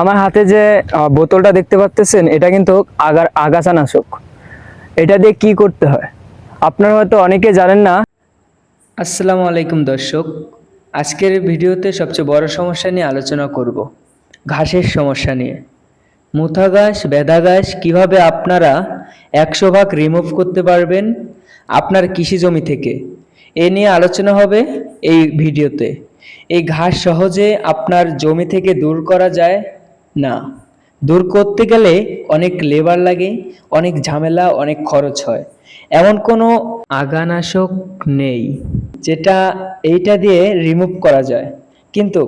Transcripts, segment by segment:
আমার হাতে যে বোতলটা দেখতে পাচ্ছেন এটা কিন্তু আগার আগাছানাশক। এটা দিয়ে কি করতে হয়? আপনারা হয়তো অনেকে জানেন না। আসসালামু আলাইকুম দর্শক। আজকের ভিডিওতে সবচেয়ে বড় সমস্যা নিয়ে আলোচনা করব। ঘাসের সমস্যা নিয়ে। মুথা ঘাস, বেদা ঘাস, কীভাবে আপনারা একশো ভাগ রিমুভ করতে পারবেন আপনার কৃষি জমি থেকে? এ নিয়ে আলোচনা হবে এই ভিডিওতে। এই ঘাস সহজে আপনার জমি থেকে দূর করা যায় না, দূর করতে গেলে অনেক লেবার লাগে, অনেক ঝামেলা, অনেক খরচ হয়। এমন কোনো আগানাশক নেই, যেটা এইটা দিয়ে রিমুভ করা যায়। কিন্তু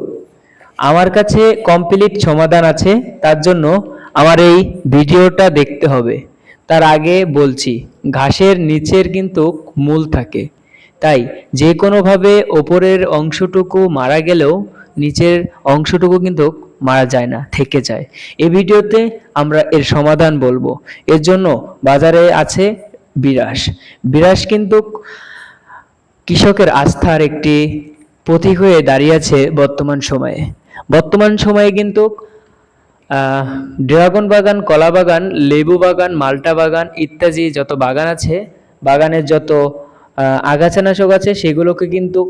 আমার কাছে কমপ্লিট সমাধান আছে, তার জন্য আমার এই ভিডিওটা দেখতে হবে। তার আগে বলছি, ঘাসের নিচের কিন্তু মূল থাকে। তাই যে কোনোভাবে ওপরের অংশটুকু মারা গেলেও নিচের অংশটুকু কিন্তু মারা যায় না, থেকে যায়। এই ভিডিওতে আমরা এর সমাধান বলব। এর জন্য বাজারে আছে বিরাস বিরাস কিন্তু কৃষকের আস্থার একটি প্রতীক হয়ে দাঁড়িয়েছে বর্তমান সময়ে। বর্তমান সময়ে কিন্তু ড্রাগন বাগান, কলা বাগান, লেবু বাগান, মাল্টা বাগান ইত্যাদি যত বাগান আছে, বাগানের যত আগাছানাশক আছে, সেগুলোকে কিন্তু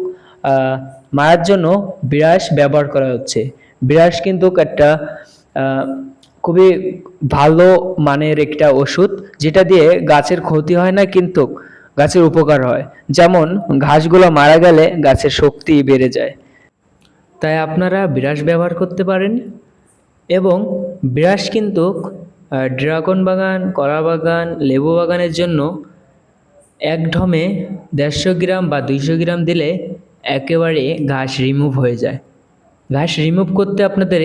মারার জন্য বিরাস ব্যবহার করা হচ্ছে। বিরাস কিন্তু একটা খুবই ভালো মানের একটা ওষুধ, যেটা দিয়ে গাছের ক্ষতি হয় না কিন্তু গাছের উপকার হয়। যেমন ঘাসগুলো মারা গেলে গাছের শক্তি বেড়ে যায়। তাই আপনারা বিরাস ব্যবহার করতে পারেন এবং বিরাস কিন্তু ড্রাগন বাগান, কলা বাগান, লেবু বাগানের জন্য এক ঢমে দেড়শো গ্রাম বা দুইশো গ্রাম দিলে একেবারে ঘাস রিমুভ হয়ে যায়। ঘাস রিমুভ করতে আপনাদের